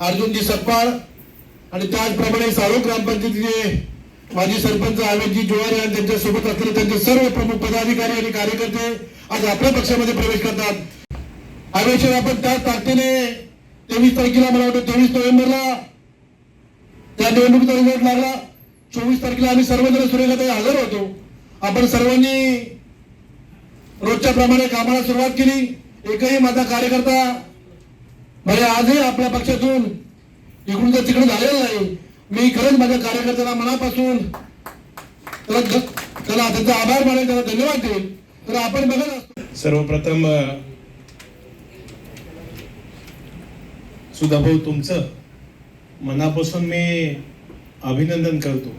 अर्जुनजी सप्पाळ आणि त्याचप्रमाणे सारोग ग्रामपंचायतीचे माजी सरपंच अमितजी जोवारे आणि त्यांच्यासोबत असलेले त्यांचे सर्व प्रमुख पदाधिकारी आणि कार्यकर्ते आज आपल्या पक्षामध्ये प्रवेश करतात. आवेशर आपण त्याच ताकदीने तेवीस तारखेला मला वाटतं तेवीस नोव्हेंबरला त्या निवडणुकीचा रिझल्ट लागला. चोवीस तारखेला आम्ही सर्वजण सुरेखाताई हजर होतो. आपण सर्वांनी रोजच्या प्रमाणे कामाला सुरुवात केली. एकही माझा कार्यकर्ता म्हणजे आजही आपल्या पक्षातून इकडून तर तिकडे झालेलं नाही. मी खरंच माझ्या कार्यकर्त्यांना मनापासून त्याला त्यांचा आभार मानेल त्याला धन्यवाद देईल तर आपण बघत सर्वप्रथम सुधा भाऊ तुमचं मनापासून मी अभिनंदन करतो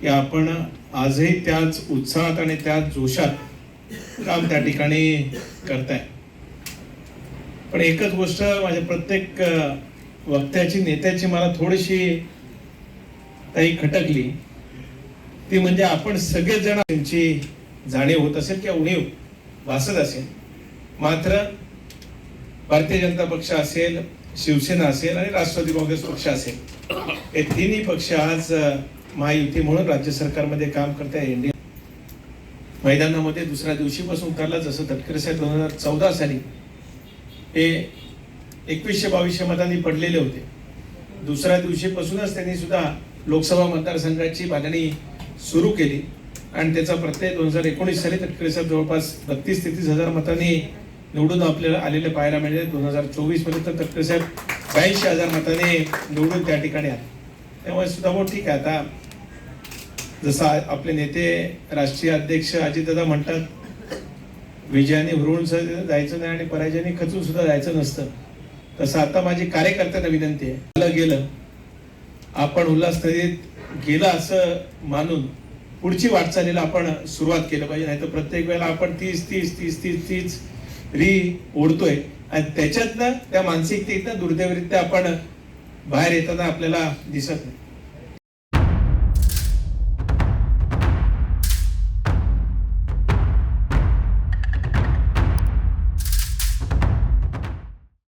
की आपण आजही त्याच उत्साहात आणि त्याच जोशात काम त्या ठिकाणी करताय. पण एकच गोष्ट माझ्या प्रत्येक वक्त्याची नेत्याची मला थोडीशी काही खटकली. ती म्हणजे आपण सगळेजण त्यांची जाणीव होत असेल किंवा उणीव भासत असेल. मात्र भारतीय जनता पक्ष असेल शिवसेना असेल आणि राष्ट्रवादी काँग्रेस पक्ष असेल. हे तिन्ही पक्ष आज महायुती म्हणून राज्य सरकारमध्ये काम करत आहे मैदानामध्ये दुसऱ्या दिवशीपासून उतरला. जसं तटकरे साहेब दोन हजार चौदा साली हे एकवीसशे बावीसशे मतांनी पडलेले होते. दुसऱ्या दिवशीपासूनच त्यांनी सुद्धा लोकसभा मतदारसंघाची बांधणी सुरू केली. आणि त्याचा प्रत्यय दोन हजार एकोणीस साली तटकरे जवळपास बत्तीस तेहतीस हजार मतांनी निवडून आपल्याला आलेले पाहायला मिळाले. दोन हजार चोवीसमध्ये तर तटकरे साहेब ब्याऐंशी हजार मतांनी निवडून त्या ठिकाणी आले. त्यामुळे सुद्धा भाऊ ठीक आहे. आता जसं आपले नेते राष्ट्रीय अध्यक्ष अजितदादा म्हणतात विजयाने हुरळून जायचं नाही आणि पराजयाने खचून सुद्धा जायचं नसतं. तसं आता माझी कार्यकर्त्यांना विनंती आहे. आलं गेलं. आपण उल्हासनदीत गेलं असं मानून पुढची वाटचालीला आपण सुरुवात केलं पाहिजे. नाही तर प्रत्येक वेळेला आपण तीच तीच तीस तीस तीच री ओढतोय. आणि त्याच्यातनं त्या मानसिकतेतनं दुर्दैवरित्या आपण बाहेर येताना आपल्याला दिसत नाही.